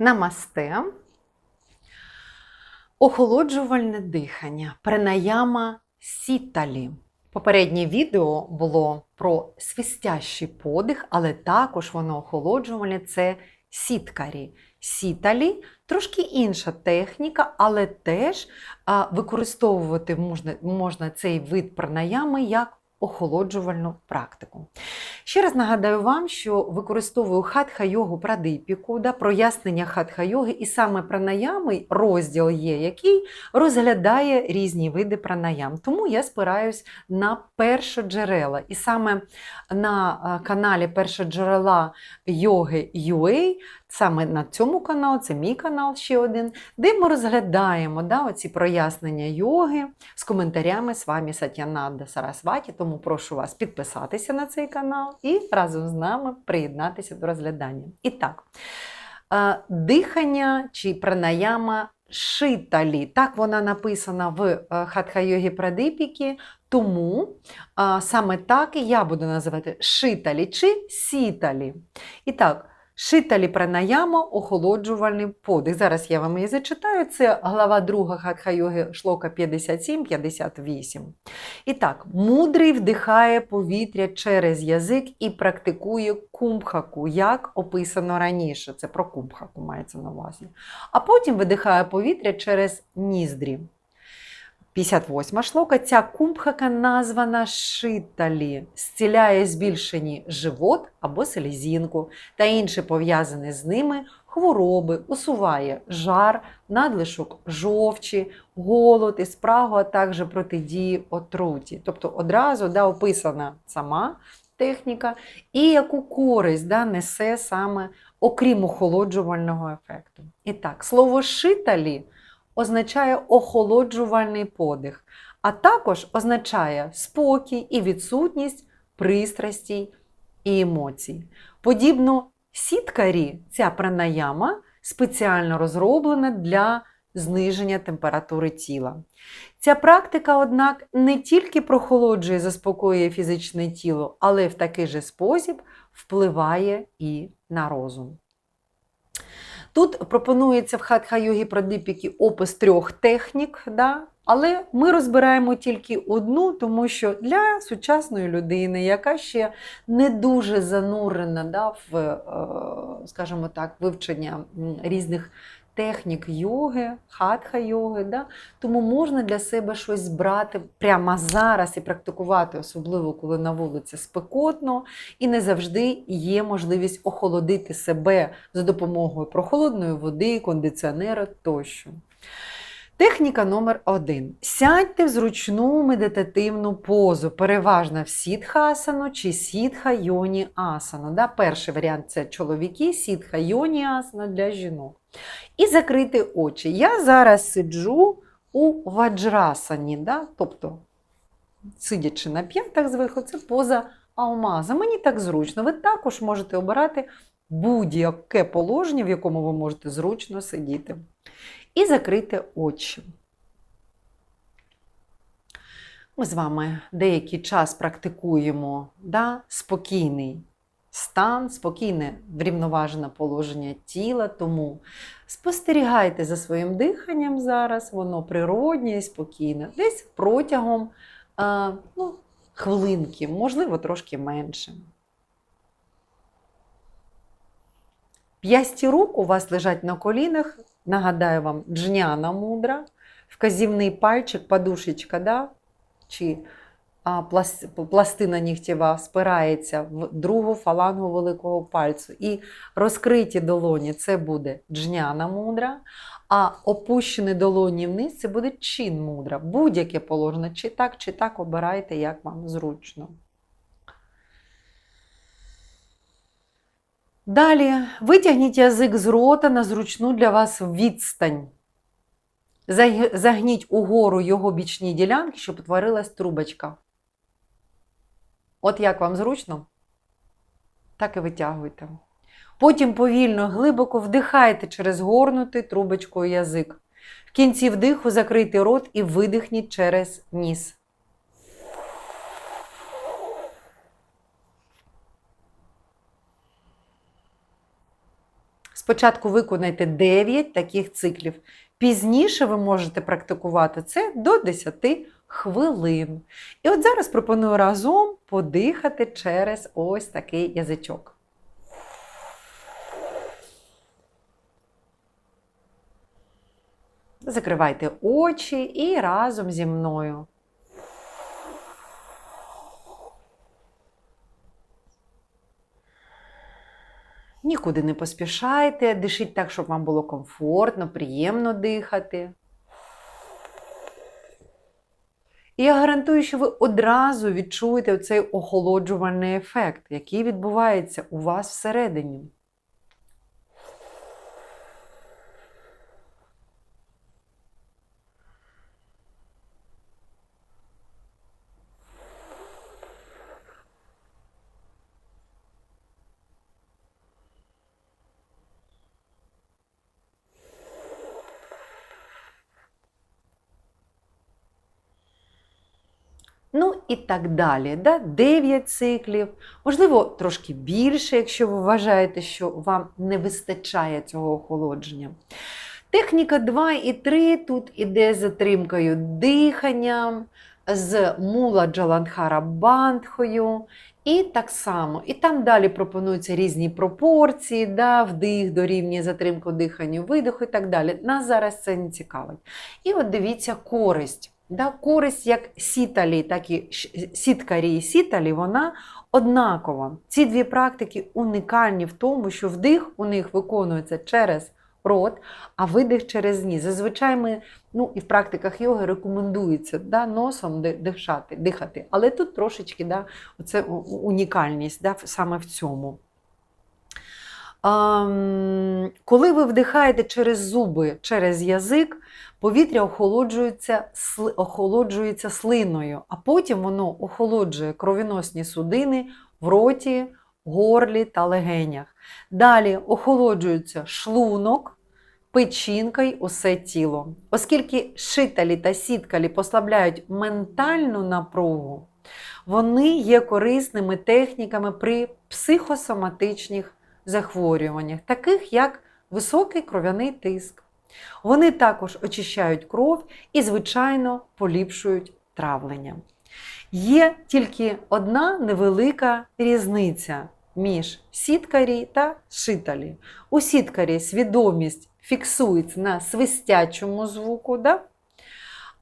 Намасте. Охолоджувальне дихання. Пранаяма сіталі. Попереднє відео було про свистящий подих, але також воно охолоджувальне це сіткарі. Сіталі трошки інша техніка, але теж використовувати можна, можна цей вид пранаями як охолоджувальну практику. Ще раз нагадаю вам, що використовую хатха-йогу прадипіку, да, прояснення хатха-йоги, і саме пранаями розділ є, який розглядає різні види пранаям. Тому я спираюсь на першоджерела. І саме на е, каналі першоджерела йоги UA, саме на цьому каналі, це мій канал ще один, де ми розглядаємо да, оці прояснення йоги з коментарями з вами Сатянанда Сарасваті. Тому прошу вас підписатися на цей канал і разом з нами приєднатися до розглядання. І так, е, дихання чи пранаяма шиталі. Так вона написана в е, Хатха-йогі Прадипіки, тому а, саме так і я буду називати шиталі чи сіталі. І так, шиталі пранаяма, охолоджувальний подих. Зараз я вам її зачитаю. Це глава 2 Хатха-йоги шлока 57-58. І так, мудрий вдихає повітря через язик і практикує кумбхаку, як описано раніше. Це про кумбхаку мається на увазі. А потім видихає повітря через ніздрі. 58 шлока. Ця кумбхака названа шиталі, зціляє збільшені живот або селезінку та інші пов'язані з ними хвороби, усуває жар, надлишок жовчі, голод і спрагу, а також протидії отруті. Тобто одразу да, описана сама техніка і яку користь да, несе саме окрім охолоджувального ефекту. І так, слово шиталі означає охолоджувальний подих, а також означає спокій і відсутність пристрастій і емоцій. Подібно сіткарі, ця пранаяма спеціально розроблена для зниження температури тіла. Ця практика, однак, не тільки прохолоджує заспокоює фізичне тіло, але в такий же спосіб впливає і на розум. Тут пропонується в хатха-йогі Прадипіки опис трьох технік, да? Але ми розбираємо тільки одну, тому що для сучасної людини, яка ще не дуже занурена да, в, е, скажімо так, вивчення різних технік йоги, хатха-йоги, да? тому можна для себе щось збрати прямо зараз і практикувати, особливо коли на вулиці спекотно, і не завжди є можливість охолодити себе за допомогою прохолодної води, кондиціонера тощо. Техніка номер один. Сядьте в зручну медитативну позу, переважно в сітха-асану чи сітха-йоні асану. Да? Перший варіант це чоловіки, сітха-йоні асана для жінок. І закрити очі. Я зараз сиджу у ваджрасані, да? тобто, сидячи на п'ятах зверху, це поза алмаза. Мені так зручно. Ви також можете обирати будь-яке положення, в якому ви можете зручно сидіти. І закрити очі. Ми з вами деякий час практикуємо да, спокійний стан, спокійне врівноважене положення тіла, тому спостерігайте за своїм диханням зараз, воно природнє і спокійне, десь протягом а, ну, хвилинки, можливо, трошки менше. П'ясті рук у вас лежать на колінах, нагадаю вам, джняна мудра, вказівний пальчик, подушечка, да? чи а, пластина нігтєва спирається в другу фалангу великого пальцю. І розкриті долоні це буде джняна мудра, а опущені долоні вниз це буде чин мудра. Будь-яке положення, чи так, чи так обирайте, як вам зручно. Далі витягніть язик з рота на зручну для вас відстань. Загніть угору його бічні ділянки, щоб утворилась трубочка. От як вам зручно, так і витягуйте. Потім повільно, глибоко вдихайте через горнутий трубочкою язик. В кінці вдиху закрийте рот і видихніть через ніс. Спочатку виконайте 9 таких циклів. Пізніше ви можете практикувати це до 10 хвилин. І от зараз пропоную разом подихати через ось такий язичок. Закривайте очі і разом зі мною. Нікуди не поспішайте, дишіть так, щоб вам було комфортно, приємно дихати. І я гарантую, що ви одразу відчуєте цей охолоджувальний ефект, який відбувається у вас всередині. Ну і так далі. Да? 9 циклів, можливо, трошки більше, якщо ви вважаєте, що вам не вистачає цього охолодження. Техніка 2 і 3 тут іде з затримкою дихання, з мула Джаландхара бандхою. І так само, і там далі пропонуються різні пропорції, да, вдих дорівнює затримку дихання, видиху і так далі. Нас зараз це не цікавить. І от дивіться користь. Да, користь як сіталі, так і сіткарі і сіталі, вона однакова. Ці дві практики унікальні в тому, що вдих у них виконується через рот, а видих через ніс. Зазвичай ми ну, і в практиках йоги рекомендується да, носом дихати, дихати. Але тут трошечки да, у- унікальність да, саме в цьому. Коли ви вдихаєте через зуби, через язик, повітря охолоджується, охолоджується слиною, а потім воно охолоджує кровіносні судини в роті, горлі та легенях. Далі охолоджується шлунок, печінка й усе тіло. Оскільки шиталі та сіткалі послабляють ментальну напругу, вони є корисними техніками при психосоматичних захворюваннях, таких як високий кров'яний тиск. Вони також очищають кров і, звичайно, поліпшують травлення. Є тільки одна невелика різниця між сіткарі та шиталі. У сіткарі свідомість фіксується на свистячому звуку, да?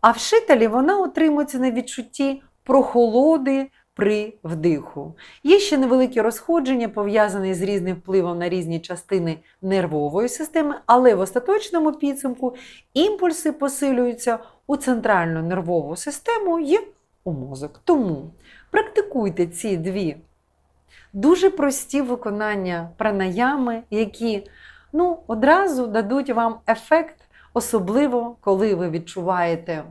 а в шиталі вона утримується на відчутті прохолоди при вдиху. Є ще невеликі розходження, пов'язані з різним впливом на різні частини нервової системи, але в остаточному підсумку імпульси посилюються у центральну нервову систему і у мозок. Тому практикуйте ці дві дуже прості виконання пранаями, які ну, одразу дадуть вам ефект, особливо коли ви відчуваєте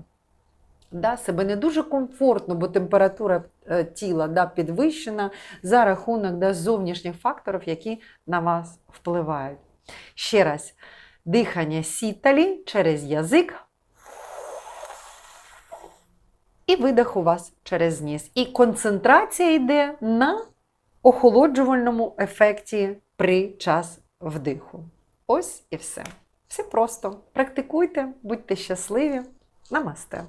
да, себе не дуже комфортно, бо температура е, тіла да, підвищена за рахунок да, зовнішніх факторів, які на вас впливають. Ще раз, дихання сіталі через язик. І видих у вас через ніс. І концентрація йде на охолоджувальному ефекті при час вдиху. Ось і все. Все просто. Практикуйте, будьте щасливі. Намасте!